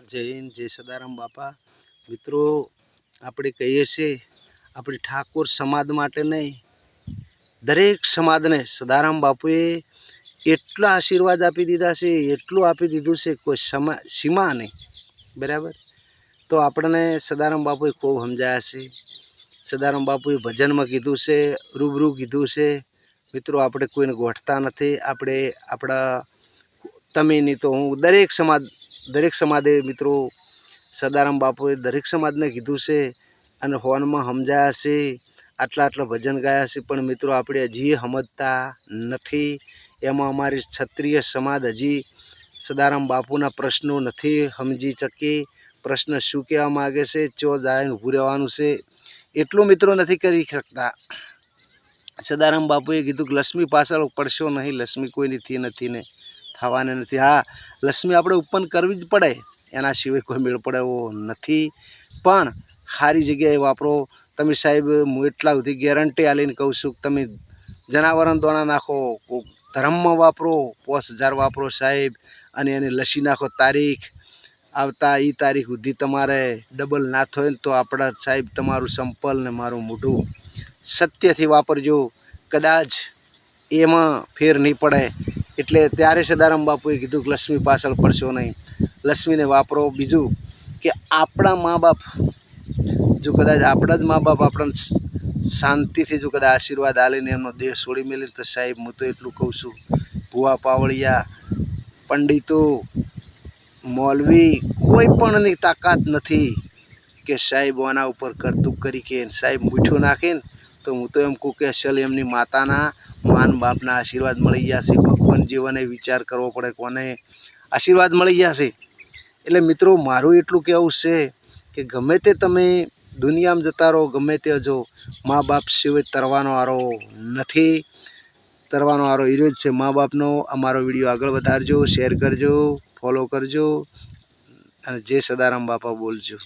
જય હિન્દ જય સદારામ બાપા. મિત્રો, આપણે કહીએ છીએ, આપણી ઠાકોર સમાજ માટે નહીં, દરેક સમાજને સદારામ બાપુએ એટલા આશીર્વાદ આપી દીધા છે, એટલું આપી દીધું છે, કોઈ સમા, સીમા નહીં. બરાબર? તો આપણને સદારામ બાપુએ ખૂબ સમજાયા છે. સદારામ બાપુએ ભજનમાં કીધું છે, રૂબરૂ કીધું છે. મિત્રો, આપણે કોઈને ગોઠતા નથી. આપણે આપણા તમે નહીં તો હું દરેક સમાજ દરેક સમાજે મિત્રો, સદારામ બાપુએ દરેક સમાજને કીધું છે અને હોર્નમાં સમજાયા છે, આટલા આટલા ભજન ગાયા છે, પણ મિત્રો આપણે હજી સમજતા નથી. એમાં અમારી ક્ષત્રિય સમાજ હજી સદારામ બાપુના પ્રશ્નો નથી સમજી શકી. પ્રશ્ન શું કહેવા માગે છે, ચો જાય ઊભું રહેવાનું છે, એટલું મિત્રો નથી કરી શકતા. સદારામ બાપુએ કીધું કે, લક્ષ્મી પાછળ પડશો નહીં, લક્ષ્મી કોઈનીથી નથી ને. થવાની નથી. હા, લક્ષ્મી આપણે ઉત્પન્ન કરવી જ પડે. એના સિવાય કોઈ મેળ પડે એવો નથી. પણ સારી જગ્યાએ વાપરો. તમે સાહેબ, હું એટલા સુધી ગેરંટી આલીને કહું છું કે તમે જનાવરણ દોણા નાખો ધર્મમાં વાપરો પોસ હજાર વાપરો સાહેબ, અને એને લસી નાખો તારીખ. આવતા એ તારીખ સુધી તમારે ડબલ ના થાય ને તો આપણા સાહેબ તમારું સંપલ ને મારું મોઢું સત્યથી વાપરજો. કદાચ એમાં ફેર નહીં પડે. એટલે ત્યારે સદારામ બાપુએ કીધું કે લક્ષ્મી પાછળ પડશો નહીં. લક્ષ્મીને વાપરો. બીજું કે આપણા મા બાપ જો કદાચ આપણા જ મા બાપ આપણને શાંતિથી જો કદાચ આશીર્વાદ આલીને એમનો દેહ છોડી મેલે તો સાહેબ હું તો એટલું કહું છું. ભુવા પાવળિયા, પંડિતો, મૌલવી, કોઈ પણની તાકાત નથી કે સાહેબ આના ઉપર કરતું કરી કે સાહેબ મીઠું નાખીને તો હું તો એમ કહું કે અસલ એમની માતાના માન બાપના આશીર્વાદ મળી ગયા છે. ભગવાન જીવને વિચાર કરવો પડે કોને આશીર્વાદ મળી ગયા છે. એટલે મિત્રો, મારું એટલું કહેવું છે કે ગમે તે તમે દુનિયામાં જતા રહો, ગમે તે જો મા બાપ સિવાય તરવાનો આરો નથી, તરવાનો આરો હીરો જ છે. મા બાપનો અમારો વીડિયો આગળ વધારજો, શેર કરજો ફોલો કરજો અને જય સદારામ બાપા બોલજો.